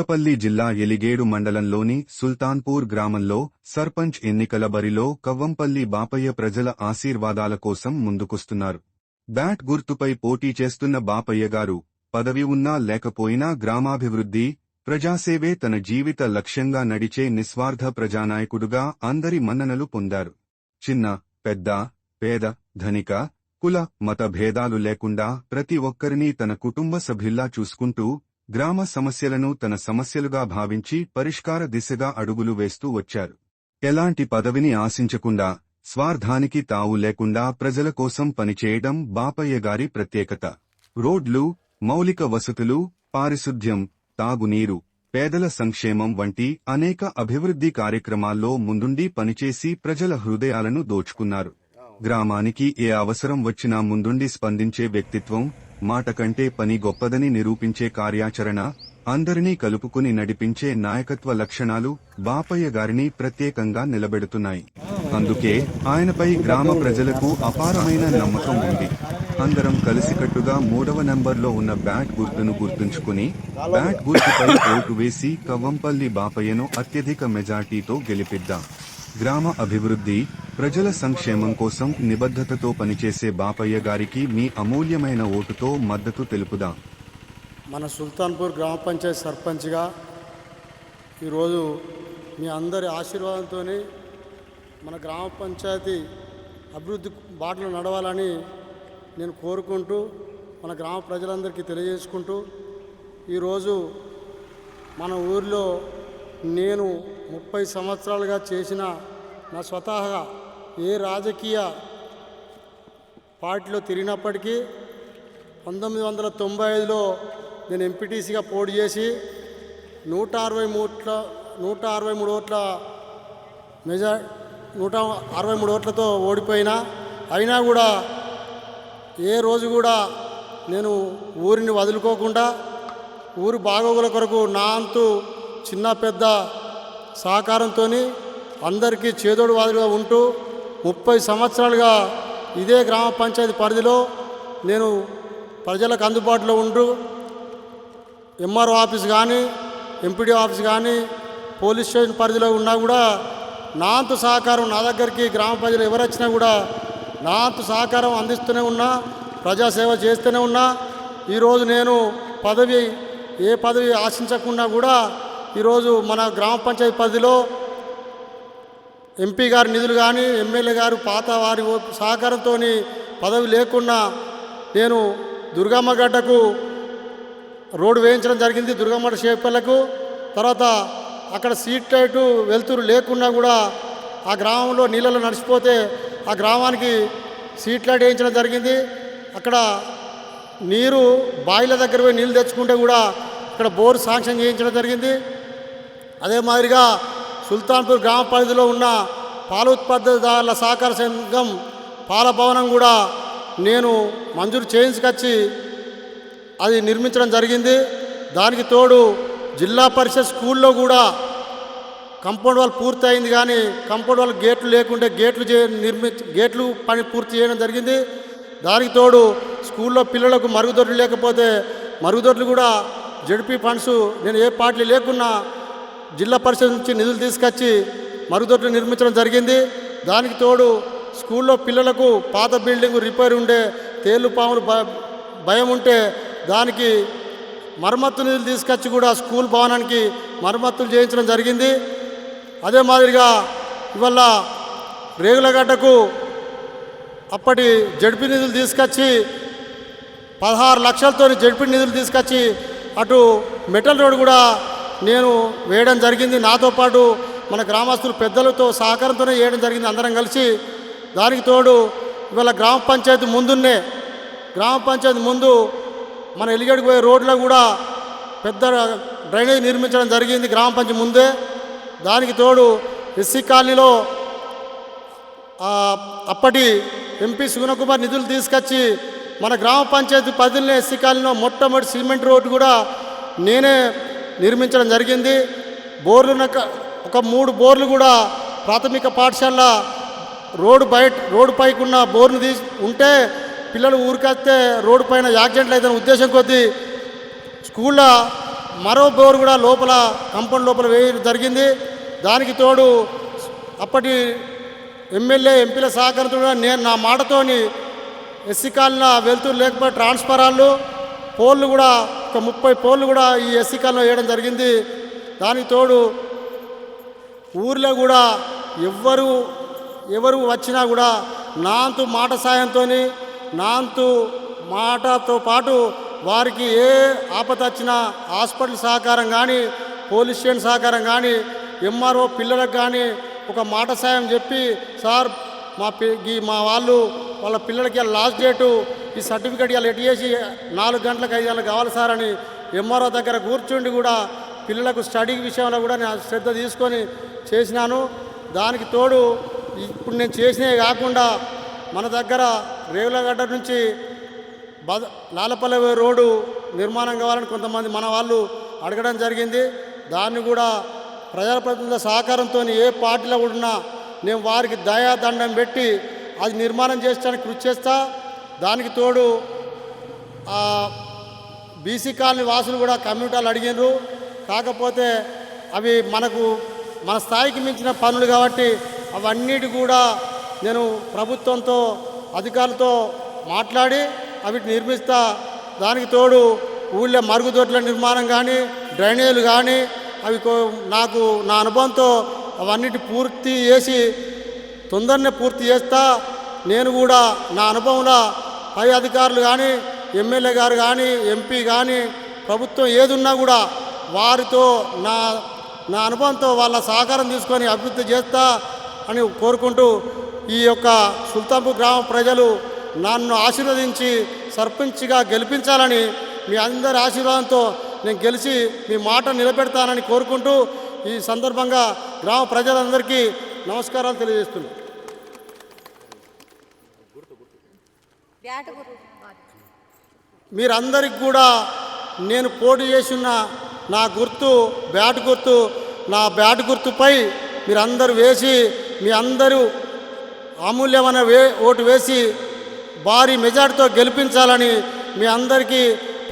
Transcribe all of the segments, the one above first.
పెద్దపల్లి జిల్లా ఎలిగేడు మండలంలోని సుల్తాన్పూర్ గ్రామంలో సర్పంచ్ ఎన్నికల బరిలో కవ్వంపల్లి బాపయ్య ప్రజల ఆశీర్వాదాల కోసం ముందుకొస్తున్నారు. బ్యాట్ గుర్తుపై పోటీ చేస్తున్న బాపయ్య గారు పదవి ఉన్నా లేకపోయినా గ్రామాభివృద్ధి ప్రజాసేవే తన జీవిత లక్ష్యంగా నడిచే నిస్వార్థ ప్రజానాయకుడుగా అందరి మన్ననలు పొందారు. చిన్న పెద్ద పేద ధనిక కుల మత భేదాలు లేకుండా ప్రతి ఒక్కరినీ తన కుటుంబ సభ్యుల్లా చూసుకుంటూ గ్రామ సమస్యలను తన సమస్యలుగా భావించి పరిష్కార దిశగా అడుగులు వేస్తూ వచ్చారు. ఎలాంటి పదవిని ఆశించకుండా స్వార్థానికి తావు లేకుండా ప్రజల కోసం పనిచేయడం బాపయ్య గారి ప్రత్యేకత. రోడ్లు మౌలిక వసతులు పారిశుద్ధ్యం తాగునీరు పేదల సంక్షేమం వంటి అనేక అభివృద్ధి కార్యక్రమాల్లో ముందుండి పనిచేసి ప్రజల హృదయాలను దోచుకున్నారు. గ్రామానికి ఏ అవసరం వచ్చినా ముందుండి స్పందించే వ్యక్తిత్వం మాట కంటే పని గొప్పదని నిరూపించే కార్యాచరణ అందరినీ కలుపుకుని నడిపించే నాయకత్వ లక్షణాలు బాపయ్య గారిని ప్రత్యేకంగా నిలబెడుతున్నాయి. అందుకే ఆయనపై గ్రామ ప్రజలకు అపారమైన నమ్మకం ఉంది. అందరం కలిసికట్టుగా మూడవ నంబర్లో ఉన్న బ్యాట్ గుర్తును గుర్తుంచుకుని బ్యాట్ గుర్తుపై ఓటు వేసి కవ్వంపల్లి బాపయ్యను అత్యధిక మెజార్టీతో గెలిపిద్దాం. గ్రామ అభివృద్ధి ప్రజల సంక్షేమం కోసం నిబద్ధతతో పనిచేసే బాపయ్య గారికి మీ అమూల్యమైన ఓటుతో మద్దతు తెలుపుదాం. మన సుల్తాన్పూర్ గ్రామ పంచాయతీ సర్పంచ్గా ఈరోజు మీ అందరి ఆశీర్వాదంతో మన గ్రామ పంచాయతీ అభివృద్ధి బాటలు నడవాలని నేను కోరుకుంటూ మన గ్రామ ప్రజలందరికీ తెలియజేసుకుంటూ ఈరోజు మన ఊరిలో నేను ముప్పై సంవత్సరాలుగా చేసిన నా స్వతహాగా ఏ రాజకీయ పార్టీలో తిరిగినప్పటికీ పంతొమ్మిది వందల తొంభై ఐదులో నేను ఎంపీటీసీగా పోటీ చేసి నూట అరవై మూట్ల నూట అరవై మూడు ఓట్ల మెజా నూట అరవై మూడు ఓట్లతో ఓడిపోయినా అయినా కూడా ఏ రోజు కూడా నేను ఊరిని వదులుకోకుండా ఊరు బాగోగుల కొరకు నా అంతు చిన్న పెద్ద సహకారంతో అందరికీ చేదోడు వాదులుగా ఉంటూ ముప్పై సంవత్సరాలుగా ఇదే గ్రామ పంచాయతీ పరిధిలో నేను ప్రజలకు అందుబాటులో ఉంటూ ఎంఆర్ఓ ఆఫీస్ కానీ ఎంపీడీ ఆఫీస్ కానీ పోలీస్ స్టేషన్ పరిధిలో ఉన్నా కూడా నా సహకారం నా దగ్గరికి గ్రామ ప్రజలు ఎవరొచ్చినా కూడా నా సహకారం అందిస్తూనే ఉన్నా ప్రజాసేవ చేస్తూనే ఉన్నా. ఈరోజు నేను పదవి ఏ పదవి ఆశించకుండా కూడా ఈరోజు మన గ్రామ పంచాయతీ పరిధిలో ఎంపీ గారి నిధులు కానీ ఎమ్మెల్యే గారు పాత వారి సహకారంతో పదవి లేకుండా నేను దుర్గమ్మ గడ్డకు రోడ్డు వేయించడం జరిగింది దుర్గమ్మ షేపల్లకు తర్వాత అక్కడ సీట్ లైటు వెలుతురు లేకున్నా కూడా ఆ గ్రామంలో నీళ్ళలో నడిచిపోతే ఆ గ్రామానికి సీట్ లైట్ వేయించడం జరిగింది. అక్కడ నీరు బాయిల దగ్గర పోయి నీళ్ళు తెచ్చుకుంటే కూడా ఇక్కడ బోర్ శాంక్షన్ చేయించడం జరిగింది. అదే మాదిరిగా సుల్తాన్పూర్ గ్రామ పరిధిలో ఉన్న పాల ఉత్పత్తిదారుల సహకార సంఘం పాల భవనం కూడా నేను మంజూరు చేయించుకొచ్చి అది నిర్మించడం జరిగింది. దానికి తోడు జిల్లా పరిషత్ స్కూల్లో కూడా కంపౌండ్ వాల్ పూర్తి అయింది కానీ కంపౌండ్ వాల్ గేట్లు లేకుంటే గేట్లు చే నిర్మి గేట్లు పని పూర్తి చేయడం జరిగింది. దానికి తోడు స్కూల్లో పిల్లలకు మరుగుదొడ్లు లేకపోతే మరుగుదొడ్లు కూడా జడిపి ఫండ్స్ నేను ఏ పార్టీ లేకున్నా జిల్లా పరిషత్ నుంచి నిధులు తీసుకొచ్చి మరుగుదొడ్లు నిర్మించడం జరిగింది. దానికి తోడు స్కూల్లో పిల్లలకు పాత బిల్డింగ్ రిపేర్ ఉండే తేలు పాములు భయం ఉంటే దానికి మరమ్మత్తు నిధులు తీసుకొచ్చి కూడా స్కూల్ భవనానికి మరమ్మతులు చేయించడం జరిగింది. అదే మాదిరిగా ఇవాళ రేగులగడ్డకు అప్పటి జడ్పీ నిధులు తీసుకొచ్చి పదహారు లక్షలతో జడ్పీ నిధులు తీసుకొచ్చి అటు మెటల్ రోడ్ కూడా నేను వేయడం జరిగింది. నాతో పాటు మన గ్రామస్తులు పెద్దలతో సహకారంతోనే వేయడం జరిగింది. అందరం కలిసి దానికి తోడు ఇవాళ గ్రామ పంచాయతీ ముందున్నే గ్రామ పంచాయతీ ముందు మన ఎలిగడికి పోయే రోడ్లో కూడా పెద్ద డ్రైనేజ్ నిర్మించడం జరిగింది గ్రామ పంచాయతీ ముందే. దానికి తోడు ఎస్సీ కాలనీలో అప్పటి ఎంపీ సుగుణకుమార్ నిధులు తీసుకొచ్చి మన గ్రామ పంచాయతీ పరిధిలో ఎస్సీ కాలనీలో మొట్టమొదటి సిమెంట్ రోడ్డు కూడా నేనే నిర్మించడం జరిగింది. బోర్లు ఒక మూడు బోర్లు కూడా ప్రాథమిక పాఠశాల రోడ్డు బయట రోడ్డు పైకి ఉన్న బోర్ను తీసి ఉంటే పిల్లలు ఊరికొస్తే రోడ్డు పైన యాక్సిడెంట్లు అయితే ఉద్దేశం కొద్దీ స్కూల్లో మరో బోర్ కూడా లోపల కంపౌండ్ లోపల వేయడం జరిగింది. దానికి తోడు అప్పటి ఎమ్మెల్యే ఎంపీల సహకారంతో నేను నా మాటతోని ఎస్సీ కాలన వెళ్తూ లేకపోతే ట్రాన్స్ఫరాలు పోల్లు కూడా ముప్పై పోల్లు కూడా ఈ ఎస్సీ కాలంలో వేయడం జరిగింది. దానికి తోడు ఊర్లో కూడా ఎవ్వరు ఎవరు వచ్చినా కూడా నాంతు మాట సాయంతో నాంతు మాటతో పాటు వారికి ఏ ఆపద వచ్చినా హాస్పిటల్ సహకారం కానీ పోలీస్ స్టేషన్ సహకారం కానీ ఎంఆర్ఓ పిల్లలకు కానీ ఒక మాట సాయం చెప్పి సార్ మా పి మా వాళ్ళు వాళ్ళ పిల్లలకి లాస్ట్ డేటు ఈ సర్టిఫికేట్ ఇలా ఎటు చేసి నాలుగు గంటలకు ఐదు గంటలకు కావాలి సార్ అని ఎంఆర్ఓ దగ్గర కూర్చుండి కూడా పిల్లలకు స్టడీ విషయంలో కూడా నేను శ్రద్ధ తీసుకొని చేసినాను. దానికి తోడు ఇప్పుడు నేను చేసినవి కాకుండా మన దగ్గర రేవులగడ్డ నుంచి బద లాలపల్లి రోడ్డు నిర్మాణం కావాలని కొంతమంది మన వాళ్ళు అడగడం జరిగింది. దాన్ని కూడా ప్రజాప్రతినిధుల సహకారంతో ఏ పార్టీలో ఉన్నా నేను వారికి దయాదండం పెట్టి అది నిర్మాణం చేయడానికి కృషి చేస్తా. దానికి తోడు బీసీ కాలనీ వాసులు కూడా కమ్యూనిటాలు అడిగినారు. కాకపోతే అవి మనకు మన స్థాయికి మించిన పనులు కాబట్టి అవన్నిటి కూడా నేను ప్రభుత్వంతో అధికారులతో మాట్లాడి అవిటి నిర్మిస్తా. దానికి తోడు ఊళ్ళో మరుగుదొడ్ల నిర్మాణం కానీ డ్రైనేజీలు కానీ అవి కో- నాకు నా అనుభవంతో అవన్నిటి పూర్తి చేసి తొందరనే పూర్తి చేస్తా. నేను కూడా నా అనుభవంలో పై అధికారులు కానీ ఎమ్మెల్యే గారు కానీ ఎంపీ కానీ ప్రభుత్వం ఏదున్నా కూడా వారితో నా నా అనుభవంతో వాళ్ళ సహకారం తీసుకొని అభివృద్ధి చేస్తా అని కోరుకుంటూ ఈ యొక్క సుల్తాంపూర్ గ్రామ ప్రజలు నన్ను ఆశీర్వదించి సర్పంచ్గా గెలిపించాలని మీ అందరి ఆశీర్వాదంతో నేను గెలిచి మీ మాట నిలబెడతానని కోరుకుంటూ ఈ సందర్భంగా గ్రామ ప్రజలందరికీ నమస్కారాలు తెలియజేస్తున్నాను మీరందరికి కూడా నేను పోటీ చేసిన నా గుర్తు బ్యాట్ గుర్తు నా బ్యాట్ గుర్తుపై మీరందరూ వేసి మీ అందరూ అమూల్యమైన వే ఓటు వేసి భారీ మెజార్టీతో గెలిపించాలని మీ అందరికీ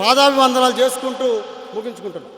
పాదాభివందనాలు చేసుకుంటూ ముగించుకుంటున్నాను